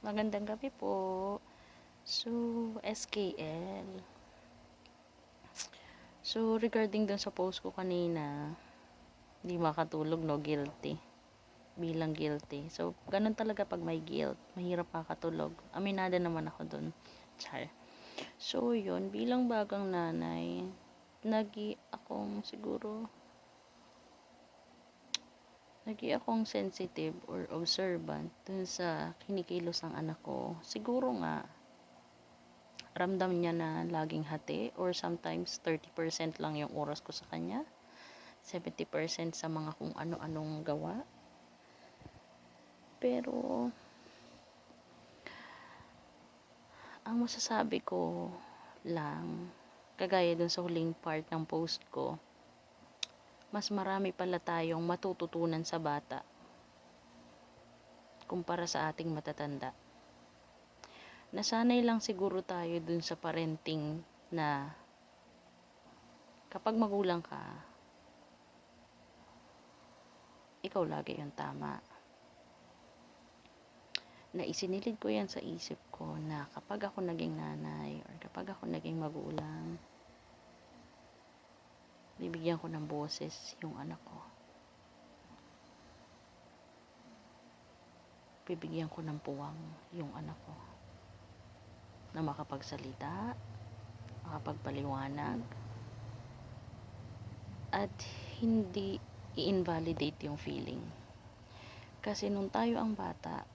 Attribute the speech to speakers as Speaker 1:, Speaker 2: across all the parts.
Speaker 1: Magandang gabi po. So, SKL. So, regarding dun sa post ko kanina, hindi makatulog, no? Guilty. Bilang guilty. So, ganun talaga pag may guilt. Mahirap makatulog. Aminada naman ako dun. Char. So, yun. Bilang bagang nanay, nagi akong siguro nagi akong sensitive or observant dun sa kinikilos ng anak ko. Siguro nga, ramdam niya na laging hati or sometimes 30% lang yung oras ko sa kanya. 70% sa mga kung ano-anong gawa. Pero, ang masasabi ko lang, kagaya dun sa huling part ng post ko, mas marami pala tayong matututunan sa bata kumpara sa ating matatanda. Nasanay lang siguro tayo dun sa parenting na kapag magulang ka, ikaw lagi yung tama. Na isinilid ko yan sa isip ko na kapag ako naging nanay or kapag ako naging magulang, bibigyan ko ng boses yung anak ko. Bibigyan ko ng puwang yung anak ko. Na makapagsalita, makapagpaliwanag, at hindi i-invalidate yung feeling. Kasi nung tayo ang bata,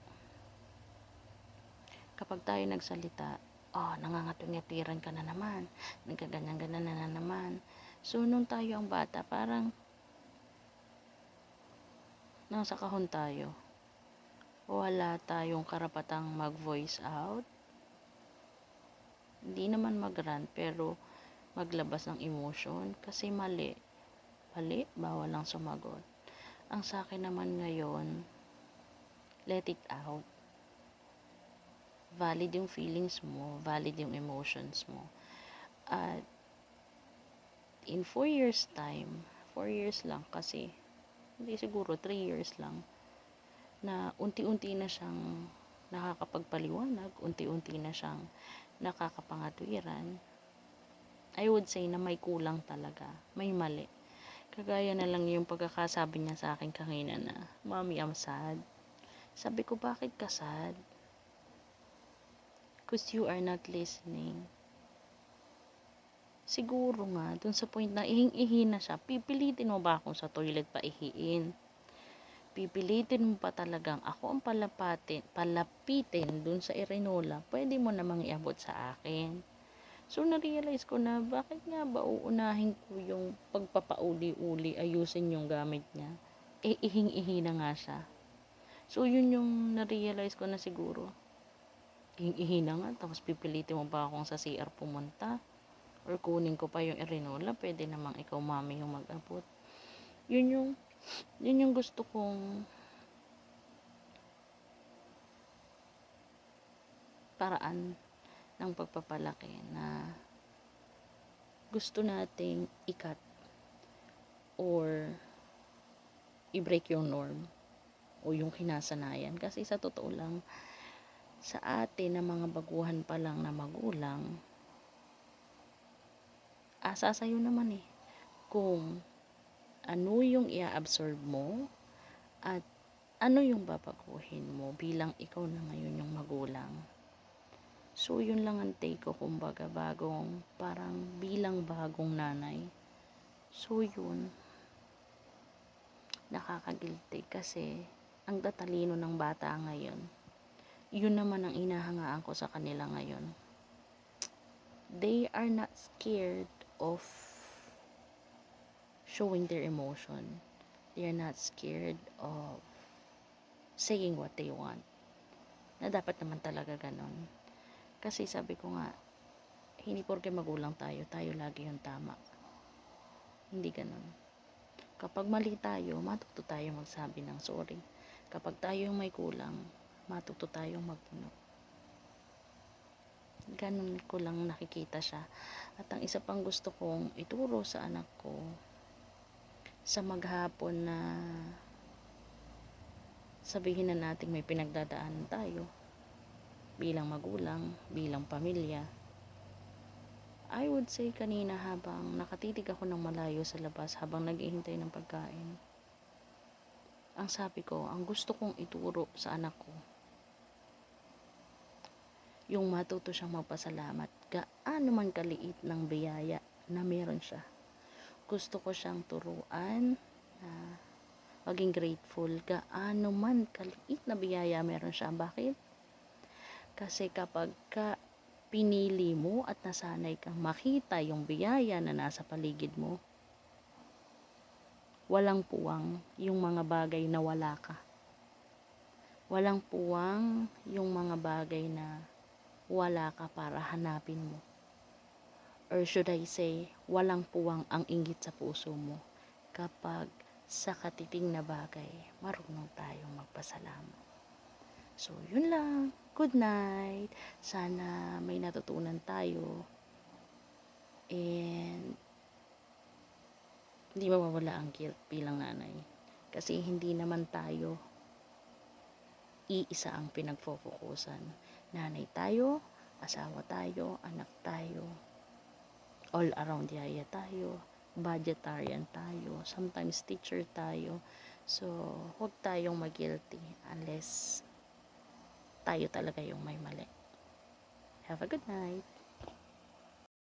Speaker 1: kapag tayo nagsalita, oh, nangangatwing-ngatiran ka na naman, nagkaganyan-ganyan na naman, So, nung tayo ang bata, parang nasa kahon tayo. Wala tayong karapatang mag-voice out. Hindi naman mag-rant, pero maglabas ng emotion. Kasi mali. Mali, bawal lang sumagot. Ang sa akin naman ngayon, let it out. Valid yung feelings mo, valid yung emotions mo. At in 4 years time, 4 years lang kasi, hindi siguro 3 years lang, na unti-unti na siyang nakakapagpaliwanag, unti-unti na siyang nakakapangatwiran, I would say na may kulang talaga, may mali. Kagaya na lang yung pagkakasabi niya sa akin kanina na, Mommy, I'm sad. Sabi ko, bakit ka sad? Because you are not listening siguro nga, dun sa point na ihing-ihi na siya, pipilitin mo ba akong sa toilet pa ihiin? Pipilitin mo pa talagang ako ang palapatin, palapitin dun sa Erinola, pwede mo namang iabot sa akin. So, na-realize ko na, bakit nga ba uunahin ko yung pagpapauli-uli, ayusin yung gamit niya? Eh, ihing-ihi na nga siya. So, yun yung na-realize ko na siguro. Ihing-ihi na nga, tapos pipilitin mo ba akong sa CR pumunta? Or kunin ko pa yung erinola, pwede namang ikaw mami yung mag-abot. Yun yung, yun yung gusto kong paraan ng pagpapalaki na gusto nating ikat or i-break yung norm o yung kinasanayan. Kasi sa totoo lang, sa atin na mga baguhan pa lang na magulang, asa sa'yo naman eh. Kung ano yung i-absorb mo at ano yung babaguhin mo bilang ikaw na ngayon yung magulang. So, yun lang ang take ko kumbaga bagong, parang bilang bagong nanay. So, yun. Nakakagilty kasi ang tatalino ng bata ngayon. Yun naman ang inahangaan ko sa kanila ngayon. They are not scared of showing their emotion. They are not scared of saying what they want. Na dapat naman talaga ganon. Kasi sabi ko nga, hindi porke magulang tayo, tayo lagi yung tama. Hindi ganon. Kapag mali tayo, matuto tayo magsabi ng sorry. Kapag tayo may kulang, matuto tayong magpunot ganun ko lang nakikita siya at ang isa pang gusto kong ituro sa anak ko sa maghapon na sabihin na natin may pinagdadaanan tayo bilang magulang, bilang pamilya. I would say kanina habang nakatitig ako ng malayo sa labas habang naghihintay ng pagkain. Ang sabi ko, ang gusto kong ituro sa anak ko, yung matuto siyang magpasalamat gaano man kaliit ng biyaya na meron siya. Gusto ko siyang turuan na maging grateful gaano man kaliit na biyaya meron siya. Bakit? Kasi kapag ka pinili mo at nasanay kang makita yung biyaya na nasa paligid mo, walang puwang yung mga bagay na wala ka. Walang puwang yung mga bagay na wala ka para hanapin mo. Or should I say, walang puwang ang inggit sa puso mo kapag sa katiting na bagay, marunong tayong magpasalamat. So, yun lang. Good night. Sana may natutunan tayo. And, hindi mawawala ang guilt bilang nanay. Kasi hindi naman tayo iisa ang pinagfofokusan. Nanay tayo, asawa tayo, anak tayo, all around yaya tayo, budgetarian tayo, sometimes teacher tayo. So, huwag tayong mag-guilty unless tayo talaga yung may mali. Have a good night.